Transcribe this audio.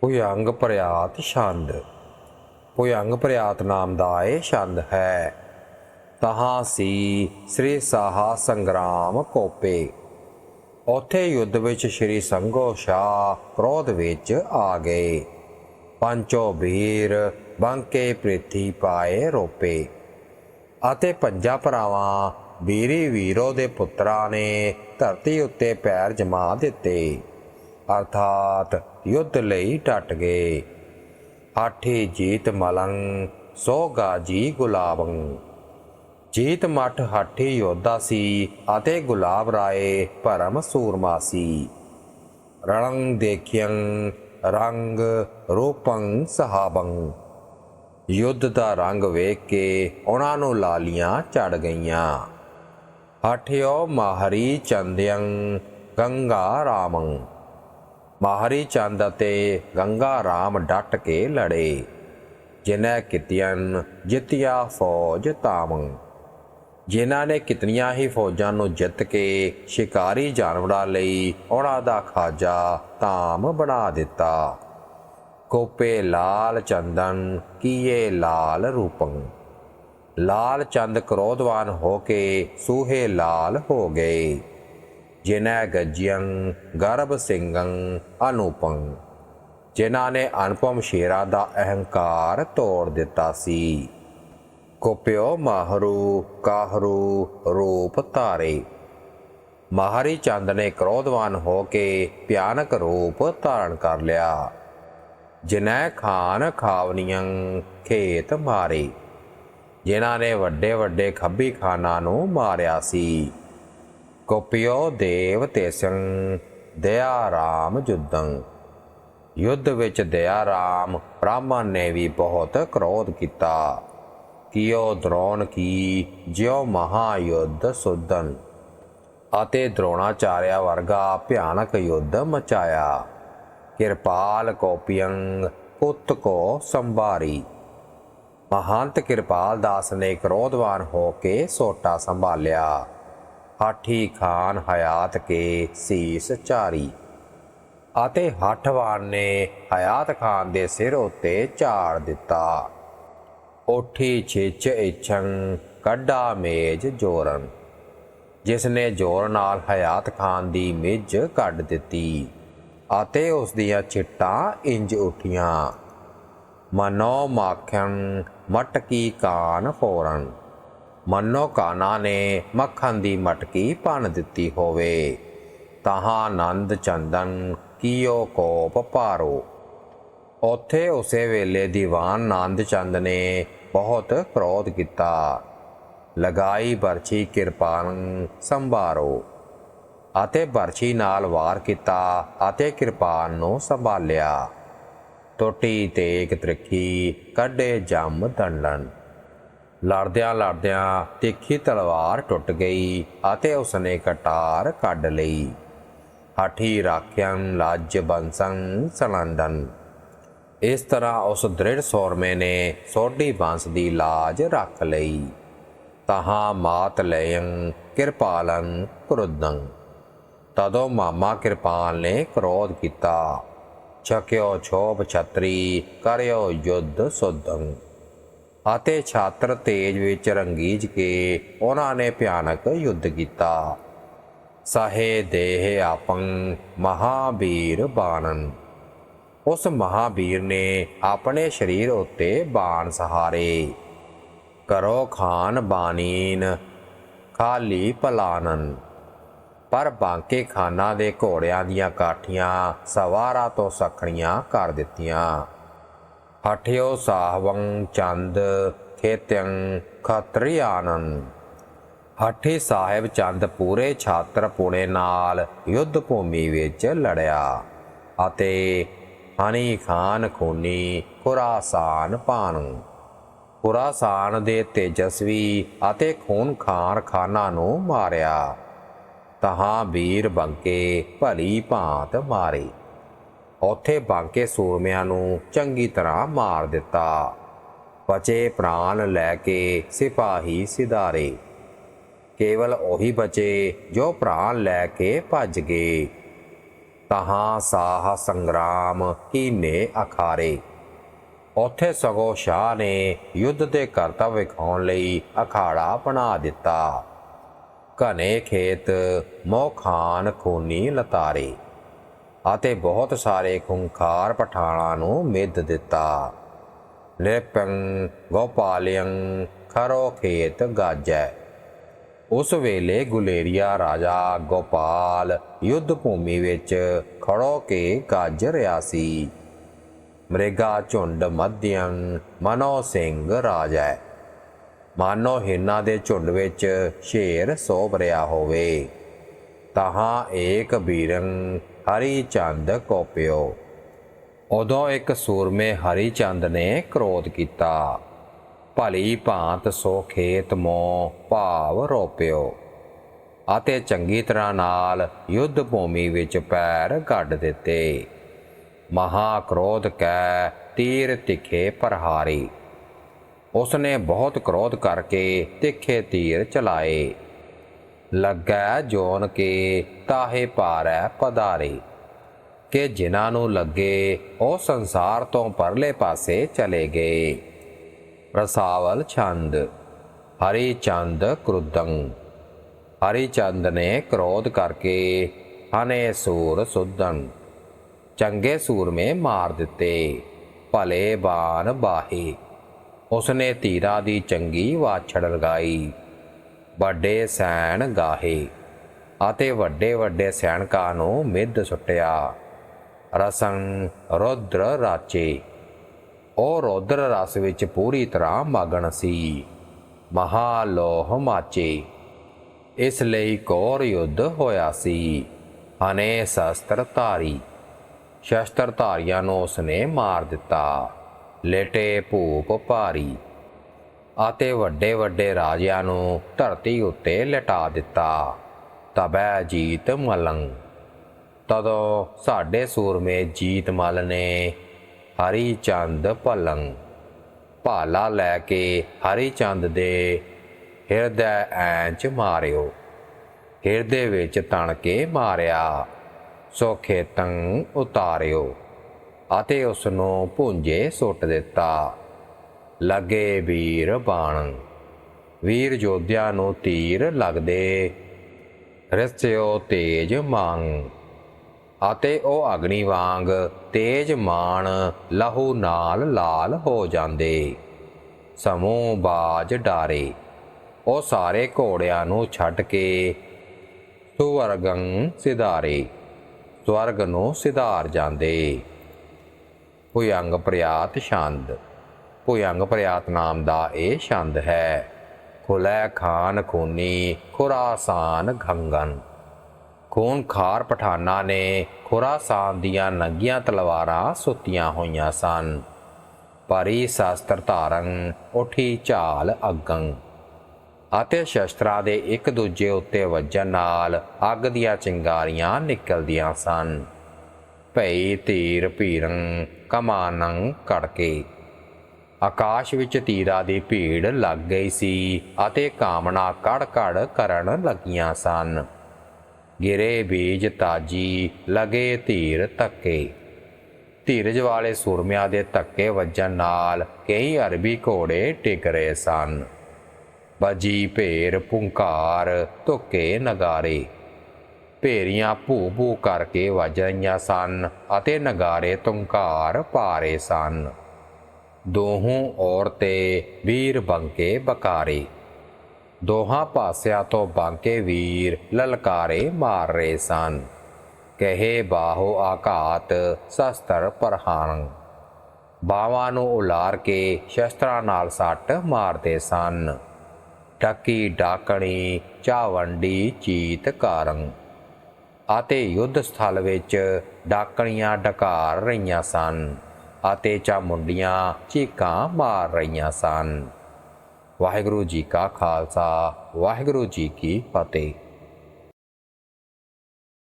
ਭੁਯੰਗ ਪ੍ਰਿਆਤ ਛੰਦ ਭੁਯੰਗ ਪ੍ਰਿਆਤ ਨਾਮ ਦਾ ਇਹ ਛੰਦ ਹੈ। ਤਹਾਂ ਸੀ ਸ੍ਰੀ ਸਾਹਾ ਸੰਗਰਾਮ ਕੋਪੇ। ਉਥੇ ਯੁੱਧ ਵਿੱਚ ਸ੍ਰੀ ਸੰਗੋ ਸ਼ਾਹ ਕ੍ਰੋਧ ਵਿੱਚ ਆ ਗਏ। ਪੰਚੋ ਵੀਰ ਬੰਕੇ ਪ੍ਰਿਥੀ ਪਾਏ ਰੋਪੇ। ਅਤੇ ਪੰਜਾਂ ਭਰਾਵਾਂ ਵੀਰੀ ਵੀਰੋ ਦੇ ਪੁੱਤਰਾਂ ਨੇ ਧਰਤੀ ਉੱਤੇ ਪੈਰ ਜਮਾ ਦਿੱਤੇ। ਅਰਥਾਤ ਯੁੱਧ ਲਈ ਟੱਟ ਗਏ। ਆਠੀ ਜੀਤ ਮਲੰਗ ਸੋ ਗਾਜੀ ਗੁਲਾਬੰ ਜੀਤ ਮਠ ਹਾਠੀ ਯੋਧਾ ਸੀ ਅਤੇ ਗੁਲਾਬ ਰਾਏ ਭਰਮ ਸੂਰਮਾ ਸੀ। ਰਣੰ ਦੇਖਿਯੰ ਰੰਗ ਰੂਪੰ ਸਹਾਬੰ ਯੁੱਧ ਦਾ ਰੰਗ ਵੇਖ ਕੇ ਉਹਨਾਂ ਨੂੰ ਲਾਲੀਆਂ ਚੜ ਗਈਆਂ। ਹਠਿਓ ਮਾਹਰੀ ਚੰਦਯੰ, ਗੰਗਾ ਰਾਮੰ। ਮਾਹਰੀ ਚੰਦ ਅਤੇ ਗੰਗਾ ਰਾਮ ਡਟ ਕੇ ਲੜੇ। ਜਿਨ੍ਹਾਂ ਕਿਤਿਅਨ ਜਿਤਿਆ ਫੌਜ ਤਾਮੰ ਜਿਨ੍ਹਾਂ ਨੇ ਕਿਤਨੀਆਂ ਹੀ ਫੌਜਾਂ ਨੂੰ ਜਿੱਤ ਕੇ ਸ਼ਿਕਾਰੀ ਜਾਨਵਰਾਂ ਲਈ ਉਹਨਾਂ ਦਾ ਖਾਜਾ ਤਾਮ ਬਣਾ ਦਿੱਤਾ। ਕੋਪੇ ਲਾਲ ਚੰਦਨ ਕੀਏ ਲਾਲ ਰੂਪੰ। ਲਾਲ ਚੰਦ ਕ੍ਰੋਧਵਾਨ ਹੋ ਕੇ ਸੂਹੇ ਲਾਲ ਹੋ ਗਏ। ਜਿਨ੍ਹਾਂ ਗੱਜਿਯੰ ਗਰਭ ਸਿੰਘੰ ਅਨੂਪੰ। ਜਿਨ੍ਹਾਂ ਨੇ ਅਨੁਪਮ ਸ਼ੇਰਾ ਦਾ ਅਹੰਕਾਰ ਤੋੜ ਦਿੱਤਾ ਸੀ। ਕੋਪਿਓ ਮਾਹਰੂ ਕਾਹਰੂ ਰੂਪ ਧਾਰੇ। ਮਾਹਰੀ ਚੰਦ ਨੇ ਕ੍ਰੋਧਵਾਨ ਹੋ ਕੇ ਭਿਆਨਕ ਰੂਪ ਧਾਰਨ ਕਰ ਲਿਆ। ਜਿਨੈ ਖਾਨ ਖਾਵਨੀਆਂ ਖੇਤ ਮਾਰੇ। ਜਿਨ੍ਹਾਂ ਨੇ ਵੱਡੇ ਵੱਡੇ ਖੱਬੀ ਖਾਨਾਂ ਨੂੰ ਮਾਰਿਆ ਸੀ। ਕੋਪਿਓ ਦੇਵ ਤੇਸੰ ਦਇਆ ਰਾਮ ਜੁਦੰ। ਯੁੱਧ ਵਿੱਚ ਦਇਆ ਰਾਮ ਬ੍ਰਾਹਮਣ ਨੇ ਵੀ ਬਹੁਤ ਕ੍ਰੋਧ ਕੀਤਾ। ਕਿਉ ਦ੍ਰੋਣ ਕੀ, ਜਿਉ ਮਹਾਯੁੱਧ ਸੁਦਨ ਅਤੇ ਦ੍ਰੋਣਾਚਾਰਿਆ ਵਰਗਾ ਭਿਆਨਕ ਯੁੱਧ ਮਚਾਇਆ। ਕਿਰਪਾਲ ਕੋਪਿਯੰ ਪੁੱਤ ਕੋ ਸੰਭਾਰੀ। ਮਹੰਤ ਕਿਰਪਾਲ ਦਾਸ ਨੇ ਕ੍ਰੋਧਵਾਨ ਹੋ ਕੇ ਸੋਟਾ ਸੰਭਾਲਿਆ। ਹਾਠੀ ਖਾਨ ਹਯਾਤ ਕੇ ਸੀਸ ਝਾਰੀ। ਅਤੇ ਹੱਠਵਾਨ ਨੇ ਹਯਾਤ ਖਾਨ ਦੇ ਸਿਰ ਉੱਤੇ ਝਾੜ ਦਿੱਤਾ। ਉਠੀ ਛਿਚ ਇਛੰ ਕੱਢਾ ਮੇਜ ਜੋਰਨ। ਜਿਸ ਨੇ ਜ਼ੋਰ ਨਾਲ ਹਯਾਤ ਖਾਨ ਦੀ ਮਿੱਝ ਕੱਢ ਦਿੱਤੀ ਅਤੇ ਉਸ ਦੀਆਂ ਛਿੱਟਾਂ ਇੰਜ ਉੱਠੀਆਂ। ਮਨੋ ਮਾਖਣ ਮਟਕੀ ਕਾਨ ਫੋਰਨ ਮਨੋ ਕਾਨਾ ਨੇ ਮੱਖਣ ਦੀ ਮਟਕੀ ਭੰਨ ਦਿੱਤੀ ਹੋਵੇ। ਤਹਾਂ ਆਨੰਦ ਚੰਦਨ ਕੀਓ ਕੋਪ ਪਾਰੋ ਉੱਥੇ ਉਸੇ ਵੇਲੇ ਦੀਵਾਨ ਆਨੰਦ ਚੰਦ ਨੇ ਬਹੁਤ ਕ੍ਰੋਧ ਕੀਤਾ। ਲਗਾਈ ਬਰਛੀ ਕਿਰਪਾਨ ਸੰਭਾਰੋ ਅਤੇ ਬਰਛੀ ਨਾਲ ਵਾਰ ਕੀਤਾ ਅਤੇ ਕਿਰਪਾਨ ਨੂੰ ਸੰਭਾਲਿਆ। ਟੋਟੀ ਤੇਗ ਤ੍ਰਿਖੀ ਕੱਢੇ ਜੰਮ ਦੰਡਨ। ਲੜਦਿਆਂ ਲੜਦਿਆਂ ਤਿੱਖੀ ਤਲਵਾਰ ਟੁੱਟ ਗਈ ਅਤੇ ਉਸਨੇ ਕਟਾਰ ਕੱਢ ਲਈ। ਹਾਠੀ ਰਾਖਿਆੰ ਲਾਜ ਬੰਸੰ ਸਲੰਡਨ। ਇਸ ਤਰ੍ਹਾਂ ਉਸ ਦ੍ਰਿੜ ਸੌਰਮੇ ਨੇ ਸੋਢੀ ਬੰਸ ਦੀ ਲਾਜ ਰੱਖ ਲਈ। ਤਹਾਂ ਮਾਤ ਲਯੰ, ਕਿਰਪਾਲੰ, ਕ੍ਰੁੱਧੰ। ਤਦੋਂ ਮਾਮਾ ਕਿਰਪਾਲ ਨੇ ਕ੍ਰੋਧ ਕੀਤਾ। ਛਕਿਓ ਛੋਭ ਛਤਰੀ, ਕਰਿਓ ਯੁੱਧ ਸੁਦੰ ਅਤੇ ਛਾਤਰ ਤੇਜ ਵਿੱਚ ਰੰਗੀਜ ਕੇ ਉਹਨਾਂ ਨੇ ਭਿਆਨਕ ਯੁੱਧ ਕੀਤਾ। ਸਹੇ ਦੇਹ ਆਪੰ ਮਹਾਬੀਰ ਬਾਣਨ। ਉਸ ਮਹਾਬੀਰ ਨੇ ਆਪਣੇ ਸਰੀਰ ਉੱਤੇ ਬਾਣ ਸਹਾਰੇ। ਕਰੋ ਖਾਨ ਬਾਨੀਨ, ਖਾਲੀ ਪਲਾਨਨ। ਪਰ ਬਾਂਕੇ ਖਾਨਾ ਦੇ ਘੋੜਿਆਂ ਦੀਆਂ ਕਾਠੀਆਂ ਸਵਾਰਾ ਤੋਂ ਸਖਣੀਆਂ ਕਰ ਦਿੱਤੀਆਂ। ਹਠਿਓ ਸਾਹਵੰ ਚੰਦ ਖੇਤਯੰ ਖਤਰੀਆਨਨ ਹਠੀ ਸਾਹਿਬ ਚੰਦ ਪੂਰੇ ਛਾਤਰ ਪੁਣੇ ਨਾਲ ਯੁੱਧ ਭੂਮੀ ਵਿੱਚ ਲੜਿਆ ਅਤੇ ਹਨੀ ਖਾਨ ਖੂਨੀ ਖੁਰਾਸਾਨ ਪਾਨ ਖੁਰਾਸਾਨ ਦੇ ਤੇਜਸਵੀ ਅਤੇ ਖੂਨ ਖਾਨ ਖਾਨਾ ਨੂੰ ਮਾਰਿਆ। ਤਹਾਂ ਵੀਰ ਬੰਕੇ ਭਲੀ ਭਾਂਤ ਮਾਰੀ। ਉਥੇ ਬਾਂਕੇ ਸੂਰਮਿਆਂ ਨੂੰ ਚੰਗੀ ਤਰ੍ਹਾਂ ਮਾਰ ਦਿੱਤਾ। ਬਚੇ ਪ੍ਰਾਣ ਲੈ ਕੇ ਸਿਪਾਹੀ ਸਿਧਾਰੇ। ਕੇਵਲ ਉਹੀ ਬਚੇ ਜੋ ਪ੍ਰਾਣ ਲੈ ਕੇ ਭੱਜ ਗਏ। ਤਹਾਂ ਸਾਹ ਸੰਗਰਾਮ ਕੀਨੇ ਅਖਾਰੇ। ਉੱਥੇ ਸਗੋਂ ਸ਼ਾਹ ਨੇ ਯੁੱਧ ਦੇ ਕਰਤੱਵ ਵਿਖਾਉਣ ਲਈ ਅਖਾੜਾ ਬਣਾ ਦਿੱਤਾ। ਘਨੇ ਖੇਤ ਮੋਖਾਨ ਖੂਨੀ ਲਤਾਰੇ। ਅਤੇ ਬਹੁਤ ਸਾਰੇ ਖੁੰਖਾਰ ਪਠਾਣਾਂ ਨੂੰ ਮਿੱਧ ਦਿੱਤਾ। ਨਿਰਪੰ ਗੋਪਾਲਿਯੰ ਖਰੋ ਖੇਤ ਗਾਜੈ। ਉਸ ਵੇਲੇ ਗੁਲੇਰੀਆ ਰਾਜਾ ਗੋਪਾਲ ਯੁੱਧ ਭੂਮੀ ਵਿੱਚ ਖੜੋ ਕੇ ਗੱਜ ਰਿਹਾ ਸੀ। ਮ੍ਰਿਗਾ ਝੁੰਡ ਮਧਿਅੰ ਮਨੋ ਸਿੰਘ ਰਾਜੈ। ਮਾਨੋ ਹਿਰਨਾਂ ਦੇ ਝੁੰਡ ਵਿੱਚ ਸ਼ੇਰ ਸੋਭ ਰਿਹਾ ਹੋਵੇ। ਤਹਾਂ ਏਕ ਬੀਰੰ ਹਰੀ ਚੰਦ ਕੋਪਿਓ। ਉਦੋਂ ਇੱਕ ਸੂਰਮੇ ਹਰੀ ਚੰਦ ਨੇ ਕ੍ਰੋਧ ਕੀਤਾ। ਭਲੀ ਭਾਂਤ ਸੋ ਖੇਤ ਮੋ ਭਾਵ ਰੋਪਿਓ ਅਤੇ ਚੰਗੀ ਤਰ੍ਹਾਂ ਨਾਲ ਯੁੱਧ ਭੂਮੀ ਵਿੱਚ ਪੈਰ ਗੱਡ ਦਿੱਤੇ। ਮਹਾ ਕ੍ਰੋਧ ਕੈ ਤੀਰ ਤਿਖੇ ਪ੍ਰਹਾਰੀ। ਉਸਨੇ ਬਹੁਤ ਕ੍ਰੋਧ ਕਰਕੇ ਤਿੱਖੇ ਤੀਰ ਚਲਾਏ। ਲੱਗੈ ਜੋਨ ਕੇ ਤਾਹੇ ਪਾਰੈ ਪਧਾਰੇ। ਕਿ ਜਿਨ੍ਹਾਂ ਨੂੰ ਲੱਗੇ, ਉਹ ਸੰਸਾਰ ਤੋਂ ਪਰਲੇ ਪਾਸੇ ਚਲੇ ਗਏ। ਰਸਾਵਲ ਛੰਦ, ਹਰੀ ਚੰਦ ਕ੍ਰੁਦੰ ਹਰੀ ਚੰਦ ਨੇ ਕ੍ਰੋਧ ਕਰਕੇ ਹਨੇ ਸੂਰ ਸੁਦਨ ਚੰਗੇ ਸੂਰਮੇ ਮਾਰ ਦਿੱਤੇ, ਭਲੇ ਬਾਣ ਬਾਹੇ। ਉਸਨੇ ਧੀਰਾ ਦੀ ਚੰਗੀ ਵਾਛੜ ਲਗਾਈ। ਵੱਡੇ ਸੈਣ ਗਾਹੇ, ਅਤੇ ਵੱਡੇ ਵੱਡੇ ਸੈਨਕਾਂ ਨੂੰ ਮਿੱਧ ਸੁੱਟਿਆ। ਰਸੰ ਰੁਦਰ ਰਾਚੇ, ਉਹ ਰੌਦਰ ਰਸ ਵਿੱਚ ਪੂਰੀ ਤਰ੍ਹਾਂ ਮਗਨ ਸੀ। ਮਹਾ ਲੋਹ ਮਾਚੇ, ਇਸ ਲਈ ਕੌਰ ਯੁੱਧ ਹੋਇਆ ਸੀ। ਹਨੇ ਸ਼ਸਤਰ ਧਾਰੀ, ਸ਼ਸਤਰ ਧਾਰੀਆਂ ਨੂੰ ਉਸਨੇ ਮਾਰ ਦਿੱਤਾ। ਲੇਟੇ ਭੂਪ ਭਾਰੀ ਅਤੇ ਵੱਡੇ ਵੱਡੇ ਰਾਜਿਆਂ ਨੂੰ ਧਰਤੀ ਉੱਤੇ ਲਟਾ ਦਿੱਤਾ। ਤਬੈ ਜੀਤ ਮਲੰਗ ਤਦੋਂ ਸਾਡੇ ਸੂਰਮੇ ਜੀਤ ਮਲ ਨੇ ਹਰੀ ਚੰਦ ਪਲੰਗ ਭਾਲਾ ਲੈ ਕੇ ਹਰੀ ਚੰਦ ਦੇ ਹਿਰਦੈ ਐਂਚ ਮਾਰਿਓ। ਹਿਰਦੇ ਵਿੱਚ ਤਣ ਕੇ ਮਾਰਿਆ। ਸੋ ਖੇਤੰ ਉਤਾਰਿਓ ਅਤੇ ਉਸ ਨੂੰ ਭੁੰਜੇ ਸੁੱਟ ਦਿੱਤਾ। ਲੱਗੇ ਵੀਰ ਬਾਣ। ਵੀਰ ਜੋਧਿਆਂ ਨੂੰ ਤੀਰ ਲੱਗਦੇ ਰਸਿਓ ਤੇਜ ਮੰਗ ਅਤੇ ਉਹ ਅਗਨੀ ਵਾਂਗ ਤੇਜ ਮਾਣ ਲਹੂ ਨਾਲ ਲਾਲ ਹੋ ਜਾਂਦੇ। ਸਮੂਹ ਬਾਜ ਡਾਰੇ, ਉਹ ਸਾਰੇ ਘੋੜਿਆਂ ਨੂੰ ਛੱਡ ਕੇ ਸੁਵਰਗੰ ਸਿਧਾਰੇ, ਸਵਰਗ ਨੂੰ ਸਿਧਾਰ ਜਾਂਦੇ। ਭੁਯੰਗ ਪ੍ਰਿਆਤ ਛੰਦ। ਭੁਯੰਗ ਪ੍ਰਿਆਤ ਨਾਮ ਦਾ ਇਹ ਛੰਦ ਹੈ। ਖੁਲੈ ਖਾਨ ਖੂਨੀ, ਖੁਰਾਸਾਨ ਘੰਗਨ ਖੂਨ ਖਾਰ ਪਠਾਨਾਂ ਨੇ ਖੁਰਾਸਾਨ ਦੀਆਂ ਨੰਗੀਆਂ ਤਲਵਾਰਾਂ ਸੁੱਤੀਆਂ ਹੋਈਆਂ ਸਨ। ਪਰੀ ਸ਼ਸਤਰ ਧਾਰੰ ਉਠੀ ਝਾਲ ਅਗੰ। ਅਤੇ ਸ਼ਸਤਰਾਂ ਦੇ ਇੱਕ ਦੂਜੇ ਉੱਤੇ ਵੱਜਣ ਨਾਲ ਅੱਗ ਦੀਆਂ ਚਿੰਗਾਰੀਆਂ ਨਿਕਲਦੀਆਂ ਸਨ। ਭਈ ਤੀਰ ਭੀਰੰ ਕਮਾਨੰ ਕੜਕੇ। ਆਕਾਸ਼ ਵਿੱਚ ਤੀਰਾਂ ਦੀ ਭੀੜ ਲੱਗ ਗਈ ਸੀ ਅਤੇ ਕਾਮਨਾ ਕੜ ਕੜ ਕਰਨ ਲੱਗੀਆਂ ਸਨ। ਗਿਰੇ ਬੀਜ ਤਾਜੀ, ਲਗੇ ਧੀਰ ਤੱਕੇ ਧੀਰਜ ਵਾਲੇ ਸੂਰਮਿਆਂ ਦੇ ਧੱਕੇ ਵੱਜਣ ਨਾਲ ਕਈ ਅਰਬੀ ਘੋੜੇ ਟਿਕ ਰਹੇ ਸਨ। ਬਾਜੀ ਭੇਰ ਪੁੰਕਾਰ ਧੁੱਕੇ ਨਗਾਰੇ। ਭੇਰੀਆਂ ਭੂ ਭੂ ਕਰਕੇ ਵੱਜ ਰਹੀਆਂ ਸਨ ਅਤੇ ਨਗਾਰੇ ਤੁੰਕਾਰ ਪਾਰੇ ਸਨ। ਦੋਹੋਂ ਔਰਤੇ ਵੀਰ ਬੰਕੇ ਬਕਾਰੇ। ਦੋਹਾਂ ਪਾਸਿਆਂ ਤੋਂ ਬਾਂਕੇ ਵੀਰ ਲਲਕਾਰੇ ਮਾਰ ਰਹੇ ਸਨ। ਕਹੇ, ਬਾਹੋ ਆਘਾਤ ਸ਼ਸਤਰ ਪਰਹਾਨ ਬਾਵਾਂ ਨੂੰ ਉਲਾਰ ਕੇ ਸ਼ਸਤਰਾਂ ਨਾਲ ਸੱਟ ਮਾਰਦੇ ਸਨ। ਟੱਕੀ ਡਾਕਣੀ ਚਾਵੰਡੀ ਚੀਤ ਕਾਰੰ ਅਤੇ ਯੁੱਧ ਸਥਲ ਵਿੱਚ ਡਾਕਣੀਆਂ ਡਕਾਰ ਰਹੀਆਂ ਸਨ। ਅਤੇ ਚਾਮੁੰਡੀਆਂ ਚੀਕਾਂ ਮਾਰ ਰਹੀਆਂ ਸਨ। ਵਾਹਿਗੁਰੂ ਜੀ ਕਾ ਖਾਲਸਾ ਵਾਹਿਗੁਰੂ ਜੀ ਕੀ ਫਤਿਹ।